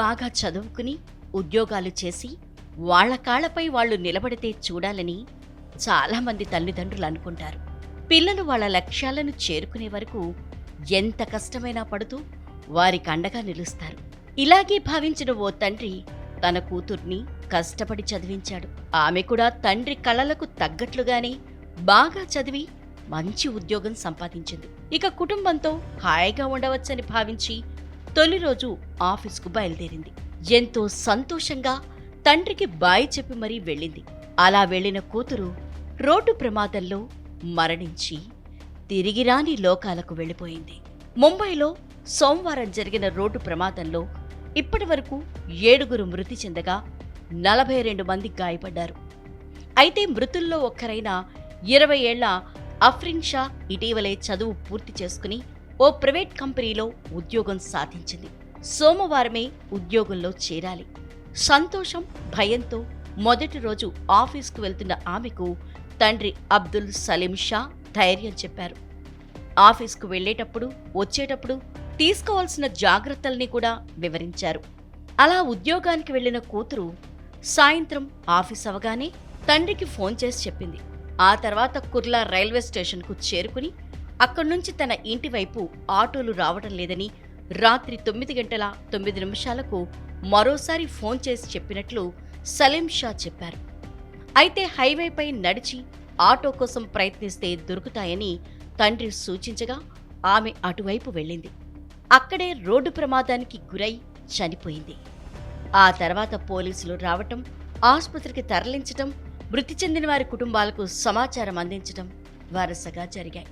బాగా చదువుకుని ఉద్యోగాలు చేసి వాళ్ళ కాళ్ళపై వాళ్ళు నిలబడితే చూడాలని చాలామంది తల్లిదండ్రులు అనుకుంటారు పిల్లలు వాళ్ళ లక్ష్యాలను చేరుకునే వరకు ఎంత కష్టమైనా పడుతూ వారికి అండగా నిలుస్తారు. ఇలాగే భావించిన ఓ తండ్రి తన కూతుర్ని కష్టపడి చదివించాడు. ఆమె కూడా తండ్రి కళలకు తగ్గట్లుగానే బాగా చదివి మంచి ఉద్యోగం సంపాదించింది. ఇక కుటుంబంతో హాయిగా ఉండవచ్చని భావించి తొలి రోజు ఆఫీసుకు బయలుదేరింది. ఎంతో సంతోషంగా తండ్రికి బాయ్ చెప్పి మరీ వెళ్ళింది. అలా వెళ్ళిన కూతురు రోడ్డు ప్రమాదంలో మరణించి తిరిగిరాని లోకాలకు వెళ్ళిపోయింది. ముంబైలో సోమవారం జరిగిన రోడ్డు ప్రమాదంలో ఇప్పటివరకు ఏడుగురు మృతి చెందగా నలభై రెండు మంది గాయపడ్డారు. అయితే మృతుల్లో ఒక్కరైన ఇరవై ఏళ్ళ అఫ్రిన్ షా ఇటీవలే చదువు పూర్తి చేసుకుని ఓ ప్రైవేట్ కంపెనీలో ఉద్యోగం సాధించింది. సోమవారమే ఉద్యోగంలో చేరాలి. సంతోషం భయంతో మొదటి రోజు ఆఫీస్కు వెళ్తున్న ఆమెకు తండ్రి అబ్దుల్ సలీం షా ధైర్యం చెప్పారు. ఆఫీస్కు వెళ్ళేటప్పుడు వచ్చేటప్పుడు తీసుకోవాల్సిన జాగ్రత్తల్ని కూడా వివరించారు. అలా ఉద్యోగానికి వెళ్ళిన కూతురు సాయంత్రం ఆఫీస్ అవగానే తండ్రికి ఫోన్ చేసి చెప్పింది. ఆ తర్వాత కుర్లా రైల్వే స్టేషన్కు చేరుకుని అక్కడి నుంచి తన ఇంటి వైపు ఆటోలు రావటం లేదని రాత్రి తొమ్మిది గంటల తొమ్మిది నిమిషాలకు మరోసారి ఫోన్ చేసి చెప్పినట్లు సలీం షా చెప్పారు. అయితే హైవేపై నడిచి ఆటో కోసం ప్రయత్నిస్తే దొరుకుతాయని తండ్రి సూచించగా ఆమె అటువైపు వెళ్ళింది. అక్కడే రోడ్డు ప్రమాదానికి గురై చనిపోయింది. ఆ తర్వాత పోలీసులు రావటం ఆసుపత్రికి తరలించటం మృతి చెందిన వారి కుటుంబాలకు సమాచారం అందించటం వరుసగా జరిగాయి.